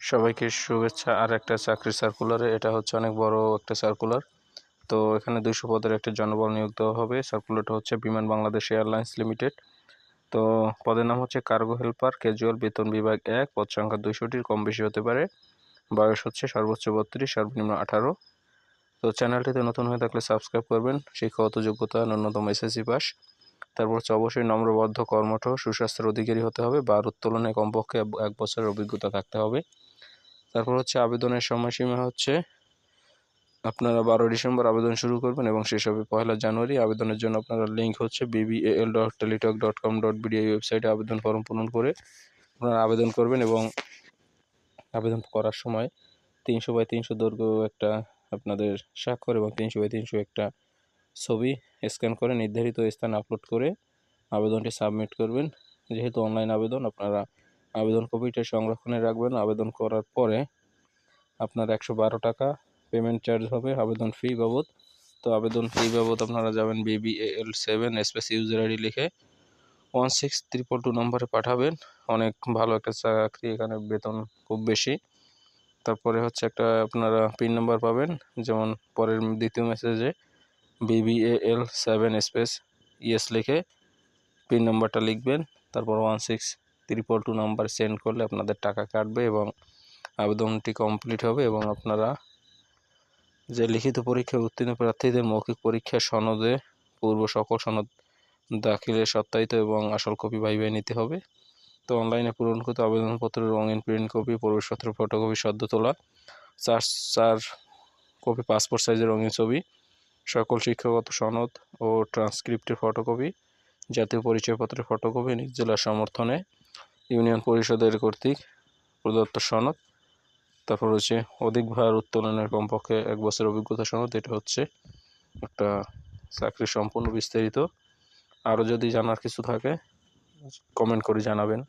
সবাইকে শুভেচ্ছা আর একটা চাকরির সার্কুলারে এটা হচ্ছে অনেক বড় একটা সার্কুলার তো এখানে দুইশো পদের একটা জনবল নিয়োগ দেওয়া হবে। সার্কুলারটা হচ্ছে বিমান বাংলাদেশ এয়ারলাইন্স লিমিটেড। তো পদের নাম হচ্ছে কার্গো হেল্পার, ক্যাজুয়াল বেতন বিভাগ এক, পদ সংখ্যা দুইশোটির কম বেশি হতে পারে। বয়স হচ্ছে সর্বোচ্চ বত্রিশ, সর্বনিম্ন আঠারো। তো চ্যানেলটিতে নতুন হয়ে থাকলে সাবস্ক্রাইব করবেন। শিক্ষাগত যোগ্যতা, ন্যূনতম এসএসসি পাস। তারপর হচ্ছে অবশ্যই নম্রবদ্ধ কর্মঠ, সুস্বাস্থ্যের অধিকারী হতে হবে। বা উত্তোলনে কমপক্ষে এক বছরের অভিজ্ঞতা থাকতে হবে। তারপর হচ্ছে আবেদনের সময়সীমা হচ্ছে আপনারা বারো ডিসেম্বর আবেদন শুরু করবেন এবং শেষ হবে পয়লা জানুয়ারি। আবেদনের জন্য আপনারা লিঙ্ক হচ্ছে BBL dot Teletalk dot com dot BD এই ওয়েবসাইটে আবেদন ফর্ম পূরণ করে আপনারা আবেদন করবেন এবং আবেদন করার সময় তিনশো বাই তিনশো দৈর্ঘ্য একটা আপনাদের স্বাক্ষর এবং তিনশো বাই তিনশো একটা ছবি স্ক্যান করে নির্ধারিত স্থানে আপলোড করে আবেদনটি সাবমিট করবেন। যেহেতু অনলাইন আবেদন, আপনারা আবেদন কপিটা সংরক্ষণে রাখবেন। আবেদন করার পরে আপনার একশো বারো টাকা পেমেন্ট চার্জ হবে, আবেদন ফি বাবদ। তো আবেদন ফি বাবদ আপনারা যাবেন BB L seven space user ID লিখে ওয়ান সিক্স ত্রিপল টু নম্বরে পাঠাবেন। অনেক ভালো একটা চাকরি, এখানে বেতন খুব বেশি। তারপরে হচ্ছে একটা আপনারা পিন নাম্বার পাবেন, যেমন পরের দ্বিতীয় মেসেজে বিবিএল সেভেন স্পেস ইএস লিখে পিন নাম্বারটা লিখবেন। তারপর one six triple two number send করলে আপনাদের টাকা কাটবে এবং আবেদনটি কমপ্লিট হবে এবং আপনারা যে লিখিত পরীক্ষায় উত্তীর্ণ প্রার্থীদের মৌখিক পরীক্ষা সনদে পূর্ব সকল সনদ দাখিলের সত্যায়িত এবং আসল কপি ভাই ভাই নিতে হবে। তো অনলাইনে পূরণকৃত আবেদনপত্রের রঙিন প্রিন্ট কপি প্রবেশপত্রের ফটোকপি সদ্য তোলা, চার চার কপি পাসপোর্ট সাইজের রঙিন ছবি, সকল শিক্ষাগত সনদ ও ট্রান্সক্রিপ্টের ফটোকপি জাতীয় পরিচয়পত্রের ফটোকপি নিজ জেলার সমর্থনে ইউনিয়ন পরিষদের কর্তৃক প্রদত্ত সনদ। তারপর হচ্ছে অধিক ভার উত্তোলনের কমপক্ষে এক বছর অভিজ্ঞতা সনদ, এটা হচ্ছে একটা চাকরি সম্পূর্ণ বিস্তারিত। আরও যদি জানার কিছু থাকে কমেন্ট করে জানাবেন।